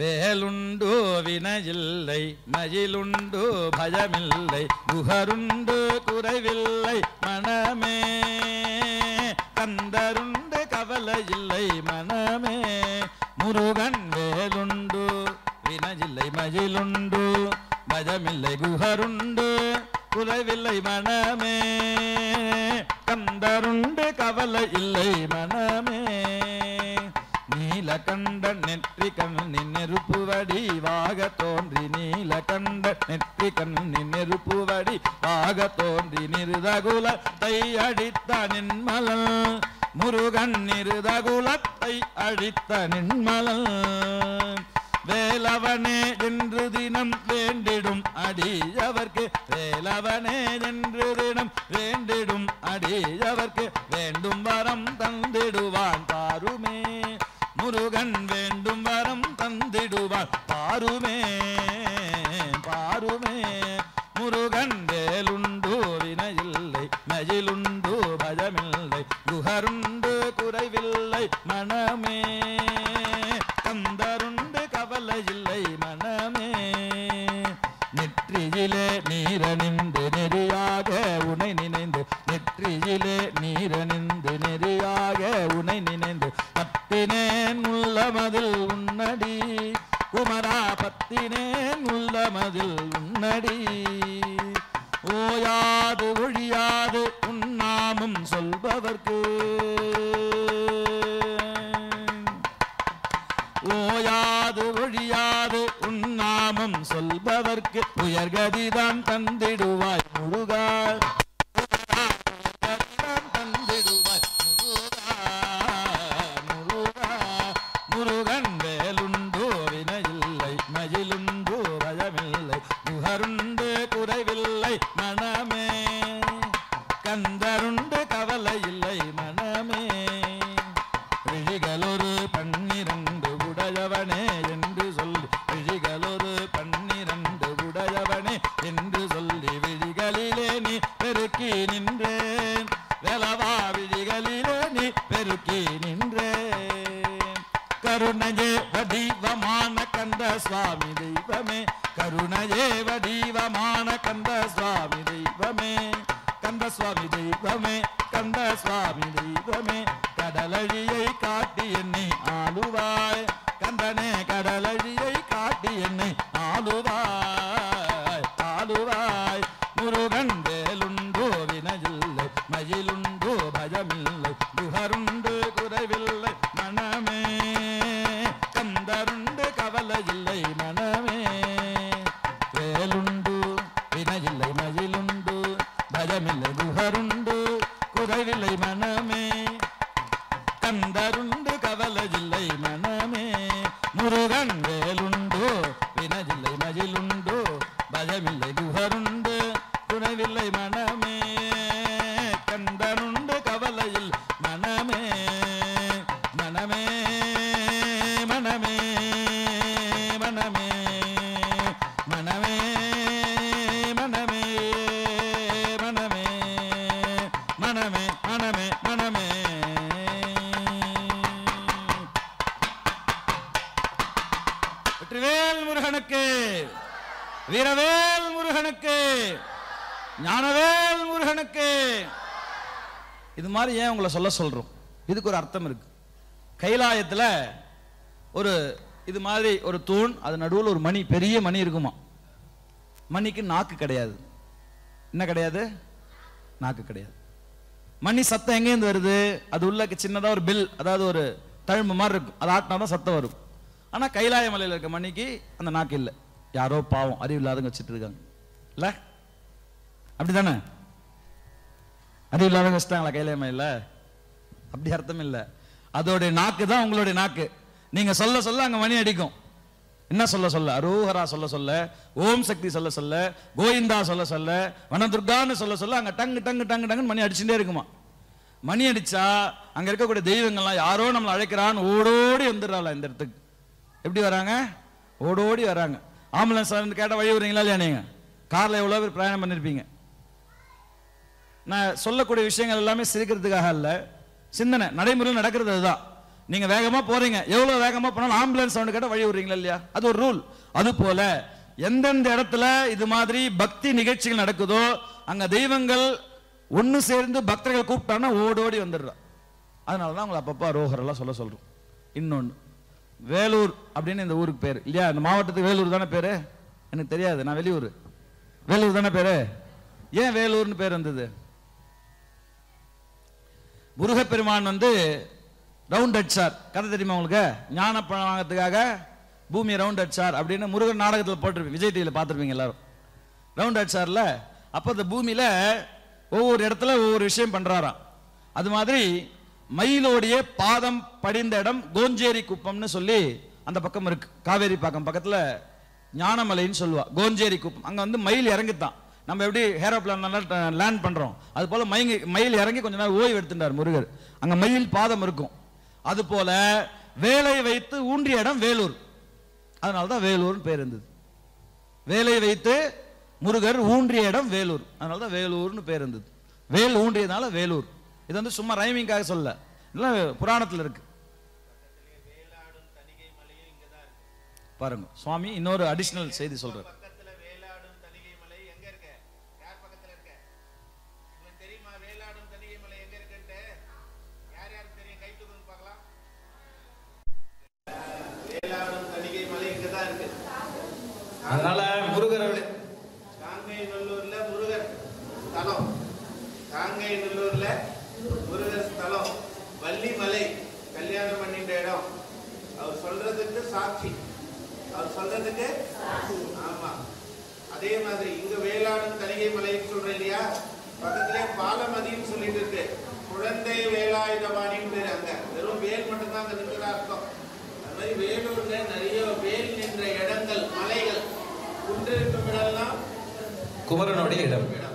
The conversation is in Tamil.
வேலுண்டு வினையில்லை மயிலுண்டு பயமில்லை குகருண்டு குறைவில்லை மனமே. கந்தருண்டு கவலையில்லை மனமே. முருகன் வேலுண்டு வினையில்லை மயிலுண்டு பயமில்லை குகருண்டு குறைவில்லை மனமே. கந்தருண்டு கவலை இல்லை மனமே. நீலகண்ட நெற்றி கண்ணின் நெருப்பு வடிவாக தோன்றி நீலகண்ட நெற்றி கண்ணின் நெருப்பு வடிவாக தோன்றி நிருதகுலத்தை அடித்த நின்மலல். முருகன் நிருதகுலத்தை அழித்த நின்மலல். வேலவனே என்று தினம் வேண்டிடும் அடியவர்க்கு வேலவனே என்று தினம் வேண்டிடும் அடியவர்க்கு வேண்டும் வரம் பாருமே பாருமே. முருகன் வேலுண்டு வினையில்லை மயிலுண்டு பஜமில்லை குகருண்டு குறைவில்லை. மனமே. கந்தருண்டு கவலை இல்லை. மனமே. நெற்றியிலே நீரணிந்து நெறியாக உனை நினைந்து. நெற்றியிலே நீரணிந்து நெறியாக உனை நினைந்து. பத்தினேன் உள்ளமதில் உன்னடி. குமரா பத்தினேன் உள்ளமதில் உன்னடி. ஓயாது ஒழியாது உன்னாமும் சொல்பவர்க்கு. ஓயாது ஒழியாது உன்னாமும் சொல்பவர்க்கு. உயர்கதிதான் தந்திடுவாய் முருகா. பெருக்கி நின்றேன் கருணையே வடிவமான கந்த சுவாமி தெய்வமே. கருணையே வடிவமான கந்த சுவாமி தெய்வமே. கந்த சுவாமி தெய்வமே கந்த சுவாமி தெய்வமே. கடலழியை காட்டி என்னை ஆளுவாய். கந்தனே கடலழியை காட்டி என்னை ஆளுவாய். ஆளுவாய். முருகன் வேலுண்டோ வினையில்லை மயிலுண்டோ பஜமில்லை பயமில்லை குகருண்டு குறைவில்லை மனமே. கந்தருண்டு கவலையில்லை மனமே. முருகன் வேலுண்டு வினதில்லை மகிழுண்டு பயமில்லை குகருண்டு குறைவில்லை மனமே. வீரவேல் முருகனுக்கு ஞானவேல் முருகனுக்கு. இது மாதிரி ஏன் உங்களை சொல்ல சொல்றோம்? இதுக்கு ஒரு அர்த்தம் இருக்கு. கைலாயத்துல ஒரு இது மாதிரி ஒரு தூண் அது நடுவில் ஒரு மணி பெரிய மணி இருக்குமா? மணிக்கு நாக்கு கிடையாது. என்ன கிடையாது? நாக்கு கிடையாது. மணி சத்தம் எங்கேருந்து வருது? அது உள்ள சின்னதாக ஒரு பில் அதாவது ஒரு தழும்பு மாதிரி இருக்கும். அதை ஆட்டினா தான் சத்தம் வரும். ஆனா கைலாய மலையில இருக்க மணிக்கு அந்த நாக்கு இல்லை. யாரோ பாவம் அறிவு இல்லாதவங்க வச்சுட்டு இருக்காங்க. இல்ல? அப்படிதானே? அறிவு இல்லாதவங்க வச்சுட்டாங்களா கைலாய இல்லை அப்படி அர்த்தம் இல்லை. அதோடைய நாக்கு தான் உங்களுடைய நாக்கு. நீங்க சொல்ல சொல்ல அங்க மணி அடிக்கும். என்ன சொல்ல சொல்ல? அரோஹரா சொல்ல சொல்ல ஓம் சக்தி சொல்ல சொல்ல கோவிந்தா சொல்ல சொல்ல வனதுர்கான்னு சொல்ல சொல்ல அங்க டங்கு டங்கு டங்கு டங்குன்னு மணி அடிச்சுட்டே இருக்குமா? மணி அடிச்சா அங்க இருக்கக்கூடிய தெய்வங்கள்லாம் யாரோ நம்மளை அழைக்கிறான்னு ஓடோடி வந்துடுறாள் இந்த இடத்துக்கு. எப்படி வராங்க? ஓடோடி வராங்க. ஆம்புலன்ஸ் கேட்டா வழி விடுறீங்களா இல்லையா நீங்கள் காரில் எவ்வளோ பேர் பிரயாணம் பண்ணிருப்பீங்க? நான் சொல்லக்கூடிய விஷயங்கள் எல்லாமே சிரிக்கிறதுக்காக இல்லை சிந்தனை நடைமுறையில் நடக்கிறது அதுதான். நீங்கள் வேகமாக போகிறீங்க எவ்வளோ வேகமாக போனாலும் ஆம்புலன்ஸ் சவுண்டு கேட்டால் வழி விடுறீங்களா இல்லையா? அது ஒரு ரூல். அது போல எந்தெந்த இடத்துல இது மாதிரி பக்தி நிகழ்ச்சிகள் நடக்குதோ அங்கே தெய்வங்கள் ஒன்று சேர்ந்து பக்தர்கள் கூப்பிட்டான்னா ஓடோடி வந்துடுறோம். அதனால தான் உங்களை அப்பப்போ ரோகரெல்லாம் சொல்ல சொல்கிறோம் இன்னொன்று வேலூர் அப்படின்னு இந்த ஊருக்கு பேர். இல்லையா? இந்த மாவட்டத்துக்கு வேலூர் தானே பேரு? எனக்கு தெரியாது. நான் வெளியூர். வேலூர் தானே பேரு? ஏன் வேலூர்னு பேர் வந்தது? முருகப்பெருமான் வந்து ரவுண்ட் அடிச்சார். கதை தெரியுமா உங்களுக்கு? ஞான பழம் பூமி ரவுண்ட் அடிச்சார் அப்படின்னு முருகன் நாடகத்தில் போட்டிருப்பீங்க. விஜய் டிவியில் பார்த்துருப்பீங்க எல்லாரும். ரவுண்ட் அடிச்சார்ல. அப்போ இந்த பூமியில் ஒவ்வொரு இடத்துல ஒவ்வொரு விஷயம் பண்ணுறாராம் அது மாதிரி மயிலோடைய பாதம் படிந்த இடம் கோஞ்சேரி குப்பம்னு சொல்லி அந்த பக்கம் இருக்கு. காவேரி பாக்கம் பக்கத்துல ஞானமலைன்னு சொல்லுவா. கோஞ்சேரி குப்பம். அங்க வந்து மயில் இறங்கித்தான். நம்ம எப்படி ஏரோப்ளான் லேண்ட் பண்றோம். அது போல மயங்கி மயில் இறங்கி கொஞ்ச நேரம் ஓய்வு எடுத்துட்டார் முருகர். அங்க மயில் பாதம் இருக்கும். அது போல வேலை வைத்து ஊன்றிய இடம் வேலூர். அதனால தான் வேலூர்னு பேர் இருந்தது. வேலை வைத்து முருகர் ஊன்றிய இடம் வேலூர். அதனால தான் வேலூர்னு பேர் இருந்தது. வேல் ஊன்றியதுனால வேலூர். இது வந்து சும்மா ரைமிங்காக சொல்ல. இதெல்லாம் புராணத்தில் இருக்கு. பாருங்க சுவாமி இன்னொரு அடிஷனல் செய்தி சொல்றாரு. பக்கத்துல மலை எங்க இருக்க தெரியுமா வேலாடும் மலை எங்க யார் யாருக்கு தெரியும் இருக்கு அதனால முருகர் காங்கை நல்லூர்ல முருகர் தலம். காங்கை நல்லூர்ல முருகர் ஸ்தலம் வள்ளிமலை கல்யாணம் பண்ணிட்ட இடம். அவர் சொல்றதுக்கு சாட்சி. அவர் சொல்றதுக்கு ஆமா. அதே மாதிரி இங்க வேளாண் தணிகை மலைன்னு சொல்றேன் இல்லையா? பக்கத்திலே பாலமதின்னு சொல்லிட்டு இருக்கு. குழந்தை வேலாயுதவாணின்னு பேரு அங்க. வெறும் வேல் மட்டும்தான் அங்க நிற்கிற அர்த்தம். அது மாதிரி வேலூர்ல நிறைய வேல் நின்ற இடங்கள் மலைகள். குன்றிருக்கும் இடம்லாம் குமரனுடைய இடம். இடம்.